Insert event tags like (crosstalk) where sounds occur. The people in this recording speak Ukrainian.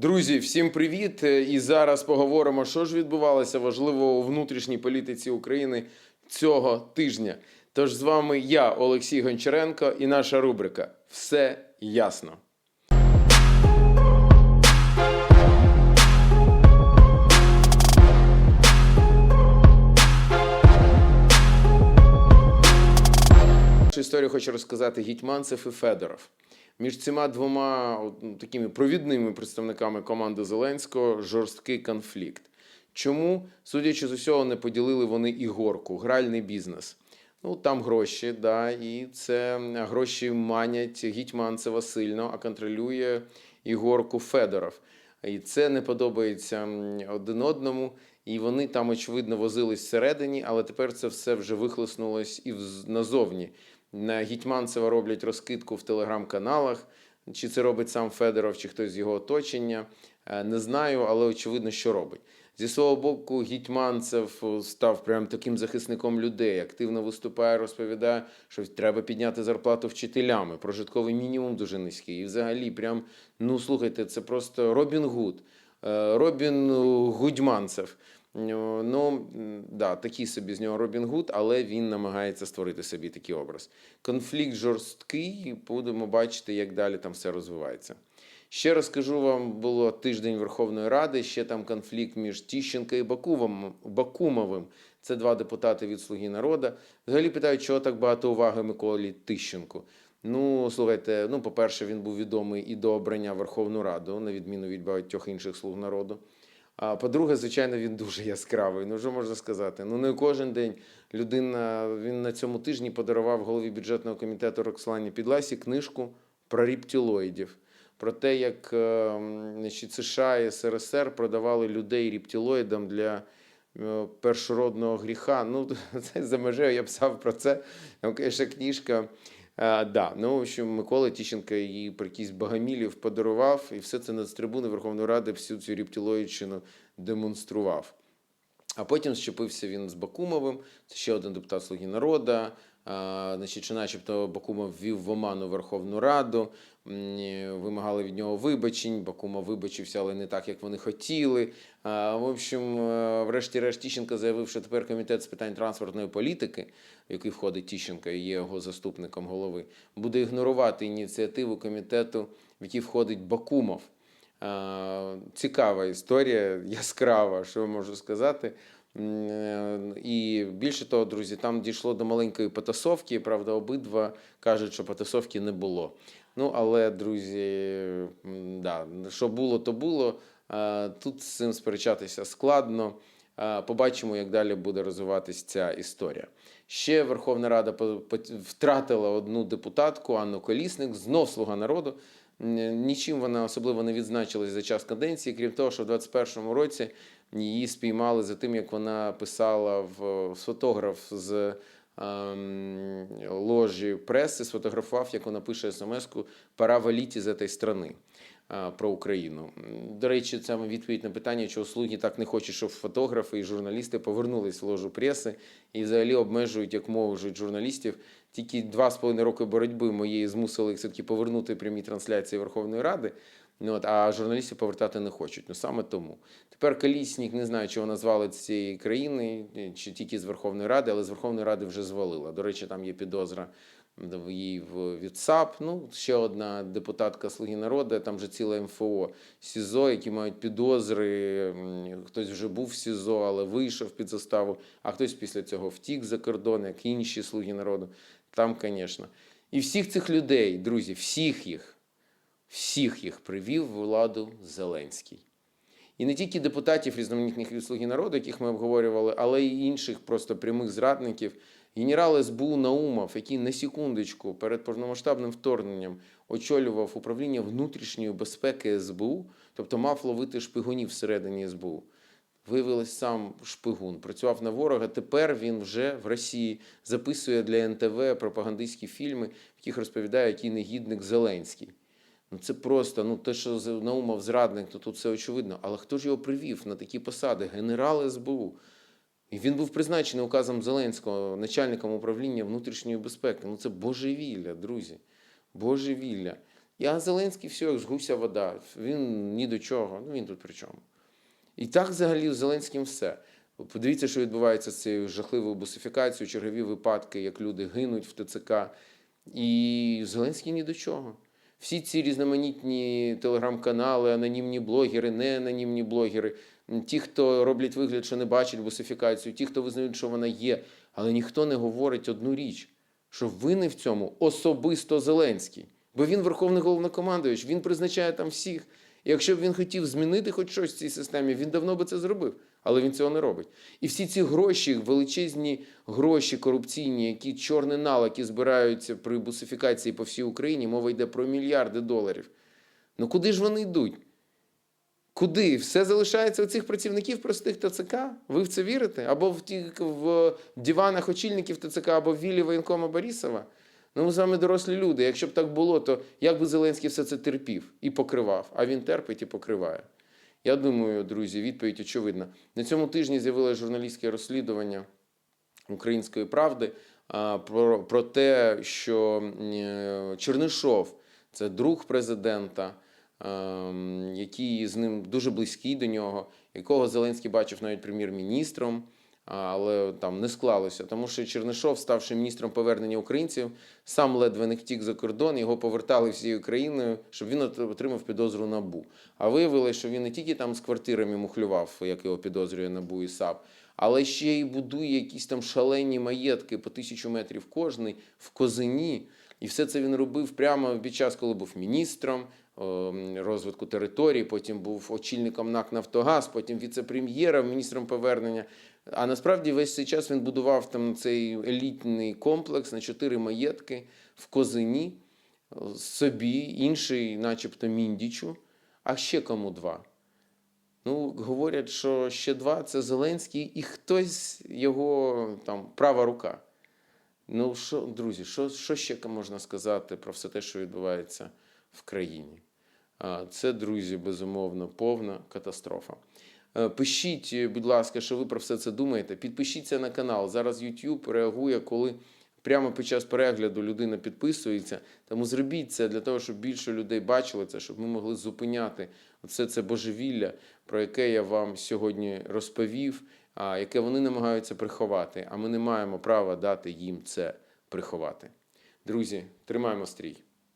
Друзі, всім привіт! І зараз поговоримо, що ж відбувалося важливо у внутрішній політиці України цього тижня. Тож з вами я, Олексій Гончаренко, і наша рубрика Все ясно. Історію хочу розказати Гітьманцев і Федоров. Між цими двома ну, такими провідними представниками команди Зеленського жорсткий конфлікт. Чому, судячи з усього, не поділили вони ігорку, гральний бізнес? Ну, там гроші, да, і це гроші манять Гітьманцева сильно, а контролює ігорку Федоров. І це не подобається один одному. І вони там, очевидно, возились всередині, але тепер це все вже вихлеснулось і назовні. На Гітьманцева роблять розкидку в телеграм-каналах. Чи це робить сам Федоров, чи хтось з його оточення, е, не знаю, але очевидно, що робить. Зі свого боку, Гітьманцев е, став прям таким захисником людей, активно виступає, розповідає, що треба підняти зарплату вчителями, прожитковий мінімум дуже низький. І взагалі, прям, ну слухайте, це просто Робін Гуд, е, Робін Гудьманцев. Е, Ну, да, такий собі з нього Робін Гуд, але він намагається створити собі такий образ. Конфлікт жорсткий, будемо бачити, як далі там все розвивається. Ще розкажу вам, було тиждень Верховної Ради, ще там конфлікт між Тіщенко і Бакумовим. Бакумовим. Це два депутати від Слуги народу. Взагалі питають, чого так багато уваги Миколі Тищенку. Ну, слухайте, ну, по-перше, він був відомий і до обрання Верховну Раду, на відміну від багатьох інших слуг народу. А по-друге, звичайно, він дуже яскравий. Ну, що можна сказати? Ну, не кожен день людина він на цьому тижні подарував голові бюджетного комітету Роксолані Підласі книжку про рептилоїдів. Про те, як е, значить, США і СРСР продавали людей рептилоїдам для е, першородного гріха. Ну, (laughs) це за межею я писав про це. Там, конечно, книжка. А, да, ну, що Микола Тіщенка її про якийсь Багамілів подарував, і все це на трибуни Верховної Ради всю цю рептилоїдщину демонстрував. А потім щепився він з Бакумовим, це ще один депутат Слуги народу. Значить, що начебто Бакумов ввів в оману Верховну Раду, вимагали від нього вибачень. Бакумов вибачився, але не так, як вони хотіли. В общем, е, врешті-решт Тіщенко заявив, що тепер комітет з питань транспортної політики, в який входить Тіщенко і є його заступником голови, буде ігнорувати ініціативу комітету, в який входить Бакумов. Цікава історія, (laughs) яскрава, що я можу сказати. І більше того, друзі, там дійшло до маленької потасовки. Правда, обидва кажуть, що потасовки не було. Ну, але, друзі, да, що було, то було. Тут з цим сперечатися складно. Побачимо, як далі буде розвиватись ця історія. Ще Верховна Рада втратила одну депутатку Анну Колісник, знов слуга народу. Нічим вона особливо не відзначилась за час каденції, крім того, що в 21-му році її спіймали за тим, як вона писала в фотограф з ем, ложі преси, сфотографував, як вона пише смс-ку «Пора валіть із цієї страни» а, про Україну. До речі, це відповідь на питання, чого слуги так не хочуть, щоб фотографи і журналісти повернулись в ложу преси і взагалі обмежують, як можуть журналістів. Тільки два з половиною роки боротьби моєї змусили їх все-таки повернути прямі трансляції Верховної Ради. Ну, от, а журналістів повертати не хочуть. Ну саме тому. Тепер Коліснік, не знаю, чи вона звали з цієї країни, чи тільки з Верховної Ради, але з Верховної Ради вже звалила. До речі, там є підозра в її в ВІЦАП. Ну, ще одна депутатка Слуги народу, там вже ціле МФО СІЗО, які мають підозри. Хтось вже був в СІЗО, але вийшов під заставу, а хтось після цього втік за кордон, як інші слуги народу. Там, звісно. І всіх цих людей, друзі, всіх їх, всіх їх привів в владу Зеленський. І не тільки депутатів різноманітних від «Слуги народу, яких ми обговорювали, але й інших просто прямих зрадників. Генерал СБУ Наумов, який на секундочку перед повномасштабним вторгненням очолював управління внутрішньої безпеки СБУ, тобто мав ловити шпигунів всередині СБУ. Виявилось сам шпигун, працював на ворога. Тепер він вже в Росії записує для НТВ пропагандистські фільми, в яких розповідає, який негідник Зеленський. Ну це просто, ну те, що Наумов зрадник, то тут все очевидно. Але хто ж його привів на такі посади? Генерал СБУ. І він був призначений указом Зеленського начальником управління внутрішньої безпеки. Ну це божевілля, друзі. Божевілля. Я Зеленський все, як з гуся вода. Він ні до чого. Ну він тут при чому? І так взагалі з Зеленським все. Подивіться, що відбувається з цією жахливою бусифікацією, чергові випадки, як люди гинуть в ТЦК. І Зеленський ні до чого. Всі ці різноманітні телеграм-канали, анонімні блогери, не анонімні блогери, ті, хто роблять вигляд, що не бачать бусифікацію, ті, хто визнають, що вона є, але ніхто не говорить одну річ, що винний в цьому особисто Зеленський. Бо він верховний головнокомандуючий, він призначає там всіх. Якщо б він хотів змінити хоч щось в цій системі, він давно би це зробив, але він цього не робить. І всі ці гроші, величезні гроші корупційні, які чорний нал, які збираються при бусифікації по всій Україні, мова йде про мільярди доларів. Ну куди ж вони йдуть? Куди? Все залишається у цих працівників простих ТЦК? Ви в це вірите? Або в тих в диванах очільників ТЦК, або в вілі воєнкома Борисова? Ну, ми з вами дорослі люди. Якщо б так було, то як би Зеленський все це терпів і покривав, а він терпить і покриває. Я думаю, друзі, відповідь очевидна. На цьому тижні з'явилося журналістське розслідування української правди про, про те, що е, Чернишов це друг президента, ем, який з ним дуже близький до нього, якого Зеленський бачив навіть прем'єр-міністром. Але там не склалося, тому що Чернишов, ставши міністром повернення українців, сам ледве не втік за кордон, його повертали всією країною, щоб він отримав підозру набу. А виявилося, що він не тільки там з квартирами мухлював, як його підозрює набу і САП, але ще й будує якісь там шалені маєтки по тисячу метрів кожний в Козині. І все це він робив прямо під час, коли був міністром розвитку території, потім був очільником НАК Нафтогаз, потім віце-прем'єром, міністром повернення. А насправді весь цей час він будував там цей елітний комплекс на чотири маєтки в Козині, собі, інший, начебто, Міндічу, а ще кому два. Ну, говорять, що ще два це Зеленський і хтось його там права рука. Ну, що, друзі, що, що ще можна сказати про все те, що відбувається в країні? Це, друзі, безумовно, повна катастрофа. Е, Пишіть, е, будь ласка, що ви про все це думаєте. Підпишіться на канал. Зараз YouTube реагує, коли прямо під час перегляду людина підписується. Тому зробіть це для того, щоб більше людей бачили це, щоб ми могли зупиняти все це божевілля, про яке я вам сьогодні розповів, а яке вони намагаються приховати. А ми не маємо права дати їм це приховати. Друзі, тримаємо стрій.